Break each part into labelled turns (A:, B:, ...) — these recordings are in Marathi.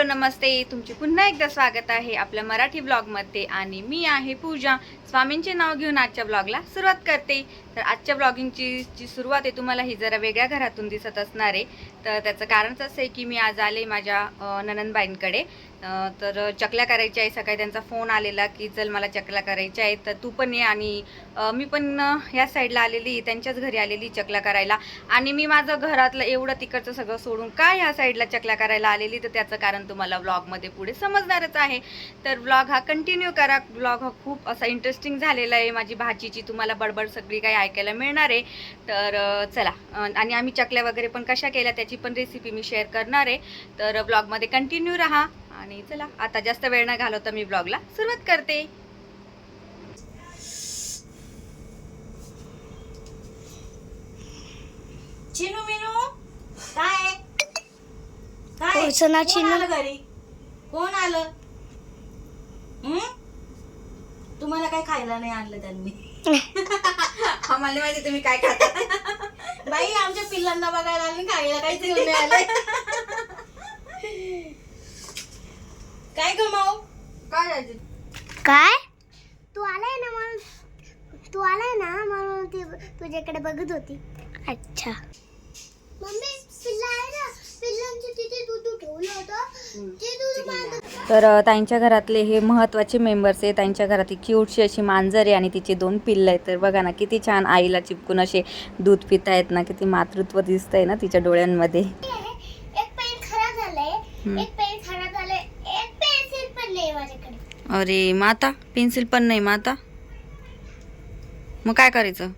A: हॅलो नमस्ते. तुमचे पुन्हा एकदा स्वागत आहे आपल्या मराठी ब्लॉगमध्ये आणि मी आहे पूजा. स्वामींचे नाव घेऊन आजच्या ब्लॉगला सुरुवात करते. तर आजच्या ब्लॉगिंगची जी सुरुवात आहे तुम्हाला ही जरा वेगळ्या घरातून दिसत असणार आहे. तर त्याचं कारणच असं आहे की मी आज आले माझ्या ननंदबाईंकडे. तर चकल्या करायच्या आहे. सकाळी त्यांचा फोन आलेला की चल मला चकल्या करायच्या आहेत तर तू पण ये आणि मी पण ह्या साईडला आलेली त्यांच्याच घरी आलेली चकल्या करायला. आणि मी माझं घरातलं एवढं तिकडचं सगळं सोडून काय ह्या साईडला चकल्या करायला आलेली? तर त्याचं कारण तुम्हाला व्लॉगमध्ये पुढे समजणारच आहे. तर व्लॉग हा कंटिन्यू करा. व्लॉग हा खूप असा इंटरेस्टिंग झालेला आहे. माझी भाजीची तुम्हाला बडबड सगळी काही ऐकायला मिळणार आहे. तर चला. आणि आम्ही चकल्या वगैरे पण कशा केल्या त्याची पण रेसिपी मी शेअर करणार आहे. तर व्लॉगमध्ये कंटिन्यू राहा. आणि चला आता जास्त वेळ न घालवता मी व्लॉगला सुरुवात करते.
B: चिनू मिनू काय? काय?
C: पोहोचना
B: कोण
C: चिनू.
B: आलं घरी? कोण आलं? हं? तुम्हाला काय खायला नाही आणलं त्यांनी?
A: आम्हाला माहिती तुम्ही काय खाता
B: बाई आमच्या पिल्लांना बघायला आले खायला काहीच घेऊन नाही आले काय गमाव
A: काय
C: काय? तू आलाय ना म्हणून? तू आलाय ना म्हणून ती तुझ्याकडे बघत होती. अच्छा. मम्मी पिल्ला आहे ना? पिल्लांचं तिथे दूध ठेवलं होतं. ते दूध माझं
A: तर अ, ताईंच्या घरातले हे महत्त्वाचे मेंबर्स आहे ताईंच्या घरात क्यूटशी अशी मांजर आहे आणि तिचे दोन पिल्लं आहेत. तर बघा ना किती छान आईला चिपकून असे दूध पितायत ना किती मातृत्व दिसतंय ना तिच्या डोळ्यांमध्ये.
C: एक पेन खराब झालंय. एक पेन खराब झालंय एक पेन्सिल पण नाही माझ्याकडे
A: अरे माता? पेन्सिल पण नाही माता. मग काय करायचं?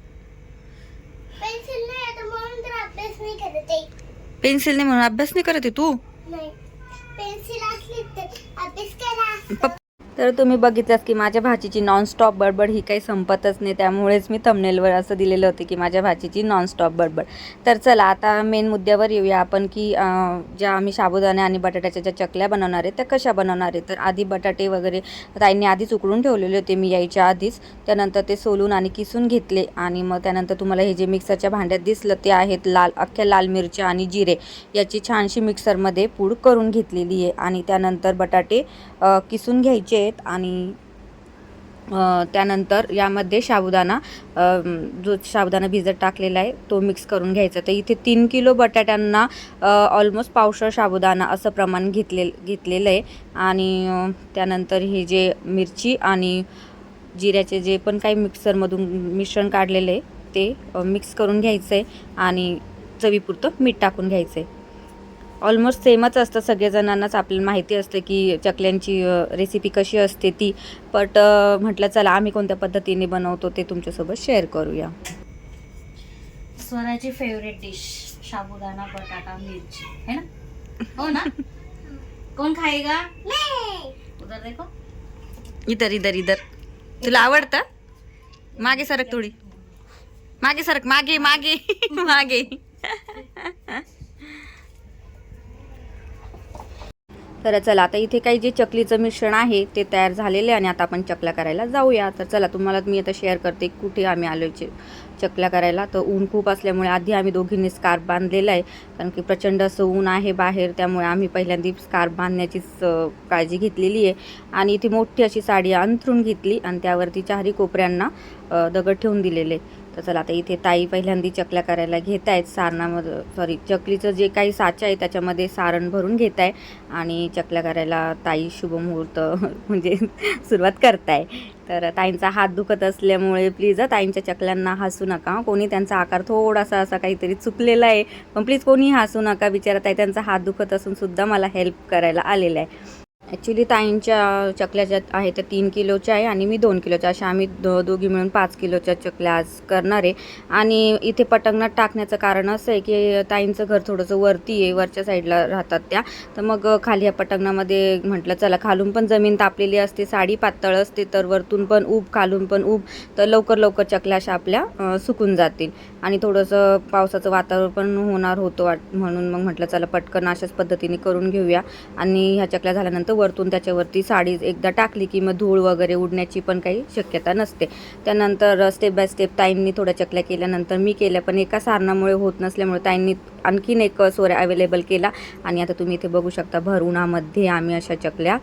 C: पेन्सिल नाही आता म्हणून तर अभ्यास नाही करत आहे.
A: पेन्सिल नाही म्हणून अभ्यास नाही करत आहे तू?
C: नाही. पेन्सिल असली तर अभ्यास करा.
A: तर तुम्ही बघितलंच की माझ्या भाचीची नॉनस्टॉप बडबड ही काही संपतच नाही. त्यामुळेच मी थंबनेलवर असं दिलेलं होतं की माझ्या भाचीची नॉनस्टॉप बडबड. तर चला आता मेन मुद्द्यावर येऊया आपण की ज्या आम्ही साबुदाणे आणि बटाट्याच्या ज्या चकल्या बनवणार आहे त्या कशा बनवणार आहे तर आधी बटाटे वगैरे ताईंनी आधीच उकडून ठेवलेले होते मी यायच्या आधीच. त्यानंतर ते सोलून आणि किसून घेतले आणि मग त्यानंतर तुम्हाला हे जे मिक्सरच्या भांड्यात दिसलं ते आहेत लाल अख्ख्या लाल मिरच्या आणि जिरे. याची छानशी मिक्सरमध्ये पूड करून घेतलेली आहे आणि त्यानंतर बटाटे किसून घ्यायचे आहेत आणि त्यानंतर यामध्ये साबुदाणा जो साबुदाणा भिजत टाकलेला आहे तो मिक्स करून घ्यायचा. तर इथे तीन किलो बटाट्यांना ऑलमोस्ट पावसाळ साबुदाणा असं प्रमाण घेतले घेतलेलं आहे. आणि त्यानंतर हे जे मिरची आणि जिऱ्याचे जे पण काही मिक्सरमधून मिश्रण काढलेलं आहे ते मिक्स करून घ्यायचं आहे आणि चवीपुरतं मीठ टाकून घ्यायचं आहे ऑलमोस्ट सेमच असतं. सगळेजणांनाच आपल्याला माहिती असते की चकल्यांची रेसिपी कशी असते ती. बट म्हटलं चला आम्ही कोणत्या पद्धतीने बनवतो ते तुमच्यासोबत शेअर करूया.
B: स्वराची फेवरेट डिश साबुदाणा बटाटा मिरची. है ना? हो ना? कोण खाएगा? उधर देखो.
A: इधर इधर इधर. तुला आवडतं? मागे सरक थोडी. मागे सरक. मागे मागे. मागे. तर चला आता इथे काही जे चकलीचं मिश्रण आहे ते तयार झालेले आहे आणि आता आपण चकल्या करायला जाऊया. तर चला तुम्हाला मी आता शेअर करते कुठे आम्ही आलोचे चकल्या करायला. तर ऊन खूप असल्यामुळे आधी आम्ही दोघींनी स्कार्फ बांधलेला आहे कारण की प्रचंड असं ऊन आहे बाहेर त्यामुळे आम्ही पहिल्यांदा स्कार्फ बांधण्याचीच काळजी घेतलेली आहे. आणि इथे मोठी अशी साडी अंथरून घेतली आणि त्यावरती चारही कोपऱ्यांना दगड ठेवून दिलेले. तर चला आता इथे ताई पहिल्यांदा चकल्या करायला घेत आहेत. सारणामध्ये सॉरी चकलीचं जे काही साचा आहे त्याच्यामध्ये सारण भरून घेत आहे आणि चकल्या करायला ताई शुभमुहूर्त म्हणजे सुरुवात करताय. तर ताईंचा हात दुखत असल्यामुळे प्लीज ताईंच्या चकल्यांना हसू नका. कोणी त्यांचा आकार थोडासा असा काहीतरी चुकलेला आहे. पण प्लीज कोणी हसू नका. बिचारा ताई त्यांचा हात दुखत असून सुद्धा मला हेल्प करायला आलेला आहे. ॲक्च्युली ताईंच्या चकल्या ज्या आहेत त्या तीन किलोच्या आहे आणि मी दोन किलोच्या. अशा आम्ही दो दोघी मिळून पाच किलोच्या चकल्या आज करणार आहे. आणि इथे पटंगणात टाकण्याचं कारण असं आहे की ताईंचं घर थोडंसं वरती आहे वरच्या साईडला राहतात त्या. तर मग खाली या पटंगणामध्ये म्हटलं चला खालून पण जमीन तापलेली असते साडी पातळ असते तर वरतून पण ऊब खालून पण ऊब. तर लवकर लवकर चकल्या अशा आपल्या सुकून जातील. आणि थोडंसं पावसाचं वातावरण पण होणार होतं वाट म्हणून मग म्हटलं चला पटकन अशाच पद्धतीने करून घेऊया. आणि ह्या चकल्या झाल्यानंतर वरतून त्याच्यावरती साडी एकदा टाकली की मग धूळ वगैरे उडण्याची पण काही शक्यता नसते. त्यानंतर स्टेप बाय स्टेप ताईंनी थोड्या चकल्या केल्यानंतर मी केल्या पण एका सारणामुळे होत नसल्यामुळे ताईंनी आणखीन एक सोऱ्या अवेलेबल केला. आणि आता तुम्ही इथे बघू शकता भर उन्हामध्ये आम्ही अशा चकल्या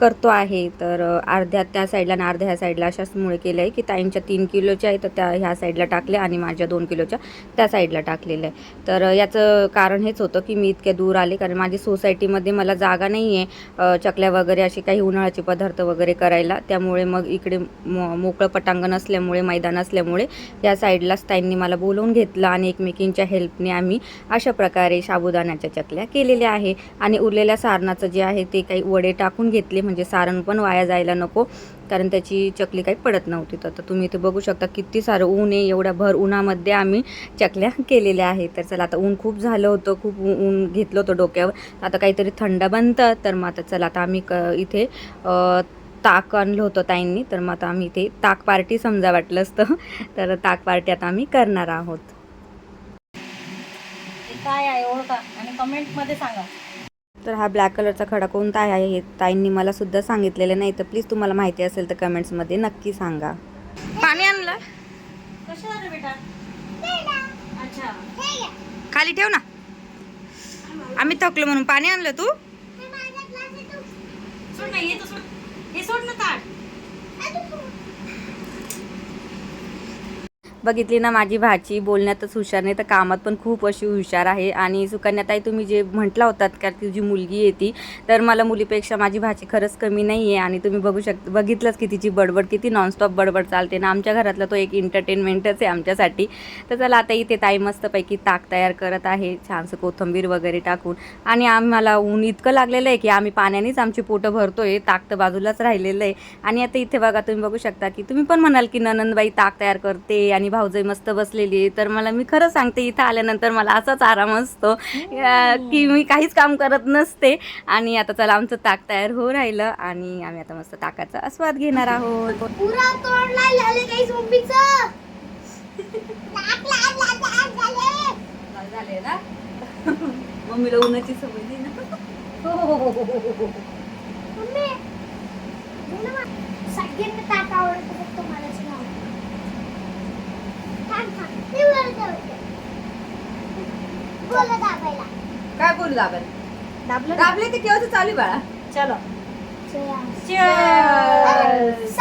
A: करतो आहे. तर अर्ध्या त्या साईडला आणि अर्ध्या ह्या साईडला अशाचमुळे केलं आहे की ताईंच्या तीन किलोच्या आहे तर त्या ह्या साईडला टाकल्या आणि माझ्या दोन किलोच्या त्या साईडला टाकलेल्या आहे तर याचं कारण हेच होतं की मी इतक्या दूर आले कारण माझी सोसायटीमध्ये मला जागा नाही आहे चकल्या वगैरे असे काही उन्हाळ्याचे पदार्थ वगैरे करायला. त्यामुळे मग इकडे मो मोकळं पटांगण असल्यामुळे मैदान असल्यामुळे या साईडलाच ताईंनी मला बोलवून घेतलं आणि एकमेकींच्या हेल्पने आम्ही अशा प्रकारे साबुदाण्याच्या चकल्या केलेल्या आहे. आणि उरलेल्या सारणाचं जे आहे ते काही वडे टाकून घेतले. म्हणजे सारण पण वाया जायला नको. कारण त्याची चकली काही पडत नव्हती. तर तुम्ही इथे बघू शकता किती सारं ऊन आहे एवढ्या भर उन्हामध्ये आम्ही चकल्या केलेल्या आहेत. तर चला आता ऊन खूप झालं होतं खूप ऊन घेतलं होतं डोक्यावर. आता काहीतरी थंड बनतं तर मग आता चला आता आम्ही क इथे ताक आणलं होतं ताईंनी. तर मग आता आम्ही इथे ताक पार्टी समजा वाटलं असतं तर ताक पार्टी आता आम्ही करणार आहोत.
B: काय आहे ओळखा आणि कमेंटमध्ये सांगा.
A: तर हा ब्लॅक कलरचा खडा कोणता आहे हे ताईंनी मला सुद्धा सांगितलेलं नाही तर प्लीज तुम्हाला माहिती असेल तर कमेंट्समध्ये नक्की सांगा पाणी आणलं. खाली ठेव ना आम्ही थकलो म्हणून पाणी आणलं तू
C: हे.
B: सोड ना ताट.
A: बघितली ना माझी भाची बोलण्यातच हुशार नाही तर कामात पण खूप अशी हुशार आहे. आणि सुकन्याताई तुम्ही जे म्हटला होतात का तुझी मुलगी आहे ती तर मला मुलीपेक्षा माझी भाची खरंच कमी नाही आहे आणि तुम्ही बघू शक बघितलंच की तिची बडबड किती नॉनस्टॉप बडबड चालते. ना आमच्या घरातला तो एक एंटरटेनमेंटच आहे आमच्यासाठी. तर चला आता इथे ताई मस्तपैकी ताक तयार करत आहे. छानसं कोथिंबीर वगैरे टाकून. आणि आम्हाला ऊन इतकं लागलेलं आहे की आम्ही पाण्यानेच आमची पोटं भरतोय. ताक तर बाजूलाच राहिलेलं आहे. आणि आता इथे बघा तुम्ही बघू शकता की तुम्ही पण म्हणाल की ननंदबाई ताक तयार करते आणि भाऊजाई मस्त बसलेली आहे. तर मला मी खरं सांगते इथं आल्यानंतर मला असाच आराम असतो. की मी काहीच काम करत नसते. आणि आता चला आमचं ताक तयार होऊ राहिलं आणि आम्ही आता मस्त ताकाचा आस्वाद घेणार आहोत. मम्मीला उन्हाची सवय नाही ना?
C: ना. सगळ्यांना ताट आवडतं फक्त मलाच नाही आवडत. थांब थांब मी बोलत होते बोला दाबायला.
A: काय बोलू दाबल
B: दाबलं
A: दाबले ते केव्हाच चालू आहे बाळा?
B: चलो.
A: Cheers.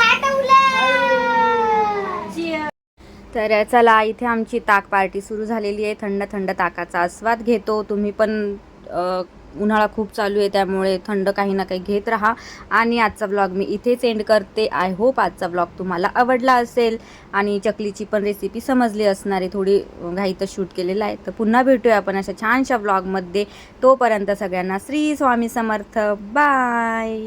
A: तर चला इथे आमची ताक पार्टी सुरू झालेली आहे. थंड थंड ताकाचा आस्वाद घेतो. तुम्ही पण अ, उन्हाळा खूप चालू आहे त्यामुळे थंड काही ना काही घेत राहा. आणि आजचा ब्लॉग मी इथेच एंड करते. आय होप आजचा ब्लॉग तुम्हाला आवडला असेल. आणि चकलीची पण रेसिपी समजली असणार आहे थोडी घाईतं शूट केलेलं आहे. तर पुन्हा भेटूया आपण अशा छानशा ब्लॉगमध्ये तोपर्यंत सगळ्यांना श्री स्वामी समर्थ. बाय